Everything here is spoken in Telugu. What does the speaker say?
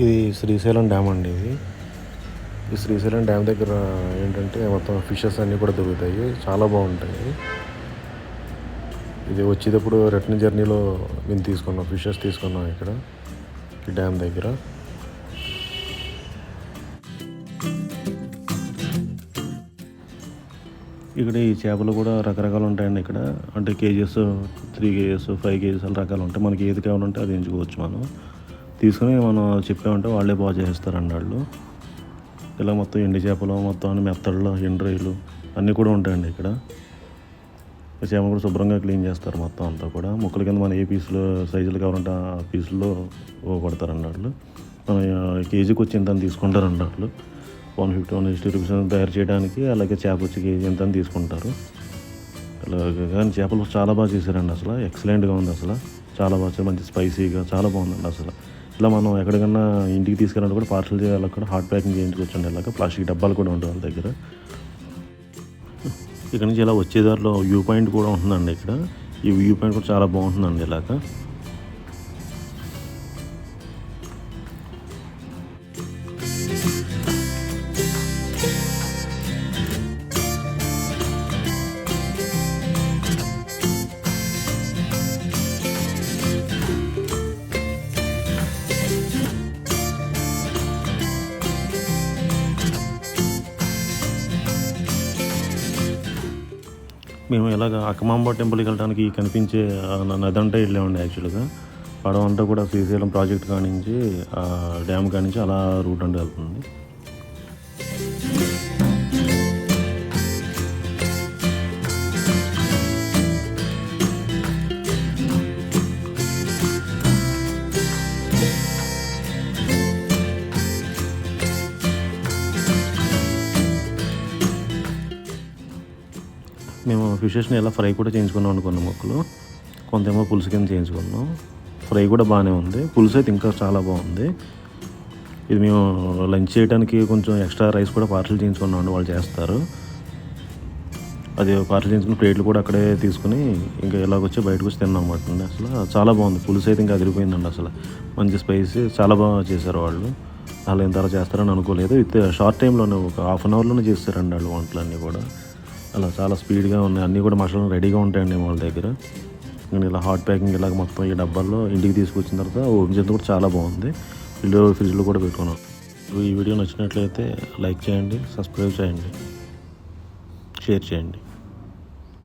ఇది శ్రీశైలం డ్యామ్ అండి ఇది. ఈ శ్రీశైలం డ్యామ్ దగ్గర ఏంటంటే మొత్తం ఫిషెస్ అన్నీ కూడా దొరుకుతాయి. చాలా బాగుంటాయి. ఇది వచ్చేటప్పుడు రిటర్న్ జర్నీలో మేము తీసుకున్నాం ఫిషెస్ తీసుకున్నాం ఇక్కడ ఈ డ్యామ్ దగ్గర. ఇక్కడ ఈ చేపలు కూడా రకరకాలు ఉంటాయండి ఇక్కడ. అంటే KGs three KGs five KGs అలా రకాలు ఉంటాయి. మనకి ఏది కావాలంటే అది ఎంచుకోవచ్చు మనం. తీసుకుని మనం చెప్పామంటే వాళ్ళే బాగా చేస్తారండి వాళ్ళు. ఇలా మొత్తం ఎండి చేపలు మొత్తం అన్ని మెత్తళ్ళు ఎండ్రాయిలు అన్నీ కూడా ఉంటాయండి ఇక్కడ. చేపలు కూడా శుభ్రంగా క్లీన్ చేస్తారు మొత్తం అంతా కూడా. ముక్కల కింద మన ఏ పీసులో సైజులు కావాలంటే ఆ పీసుల్లో కొడతారండి వాళ్ళు. కేజీకి వచ్చి ఇంత తీసుకుంటారండి వాళ్ళు. One fifty one sixty rupees తయారు చేయడానికి అలాగే చేప వచ్చి కేజీ ఎంత తీసుకుంటారు. అలాగే కానీ చేపలు చాలా బాగా చేశారండి అసలు. ఎక్సలెంట్గా ఉంది అసలు. చాలా బాగా మంచి స్పైసీగా చాలా బాగుందండి అసలు. ఇలా మనం ఎక్కడికన్నా ఇంటికి తీసుకెళ్ళాలంటే కూడా పార్సల్ చేయాలి కూడా హాట్ ప్యాకింగ్ చేయించుకోవచ్చండి ఇలాగ ప్లాస్టిక్ డబ్బాలు కూడా ఉంటాయి వాళ్ళ దగ్గర. ఇక్కడ నుంచి ఇలా వచ్చే దారిలో వ్యూ పాయింట్ కూడా ఉంటుందండి ఇక్కడ. ఈ వ్యూ పాయింట్ కూడా చాలా బాగుంటుందండి ఇలాగ. మేము ఇలాగ అక్కమాంబ టెంపుల్కి వెళ్ళడానికి కనిపించే ఆ నది అంటే వెళ్ళామండి యాక్చువల్గా. పడవ అంతా కూడా శ్రీశైలం ప్రాజెక్ట్ కానించి డ్యామ్ కానించి అలా రూట్ అంటే వెళ్తుంది. మేము ఫిషెస్ని ఎలా ఫ్రై కూడా చేయించుకున్నాం అనుకున్న మొక్కలు. కొంతేమో పులుసు కింద చేయించుకున్నాం. ఫ్రై కూడా బాగానే ఉంది. పులుసు అయితే ఇంకా చాలా బాగుంది. ఇది మేము లంచ్ చేయడానికి కొంచెం ఎక్స్ట్రా రైస్ కూడా పార్సల్ చేయించుకున్నాం అండి వాళ్ళు చేస్తారు. అది పార్సల్ చేయించుకుని ప్లేట్లు కూడా అక్కడే తీసుకుని ఇంకా ఇలాగొచ్చి బయటకు వచ్చి తిన్నాం అన్నమాట అండి. అసలు చాలా బాగుంది. పులుసు అయితే ఇంకా అదిరిపోయిందండి అసలు. మంచి స్పైసీ చాలా బాగా చేశారు వాళ్ళు. వాళ్ళు ఇంత చేస్తారని అనుకోలేదు. విత్ షార్ట్ టైంలోనే ఒక హాఫ్ అన్ అవర్లోనే చేస్తారండి వాళ్ళు వంటలన్నీ కూడా. అలా చాలా స్పీడ్గా ఉన్నాయి. అన్నీ కూడా మసాలా రెడీగా ఉంటాయండి వాళ్ళ దగ్గర. నేను ఇలా హాట్ ప్యాకింగ్ ఇలాగ మొత్తం ఈ డబ్బాల్లో ఇంటికి తీసుకొచ్చిన తర్వాత ఓపెన్ చేసిన కూడా చాలా బాగుంది. ఫ్రిడ్జ్లో ఫ్రిడ్జ్లో కూడా పెట్టుకున్నాం. ఈ వీడియో నచ్చినట్లయితే లైక్ చేయండి సబ్స్క్రైబ్ చేయండి షేర్ చేయండి.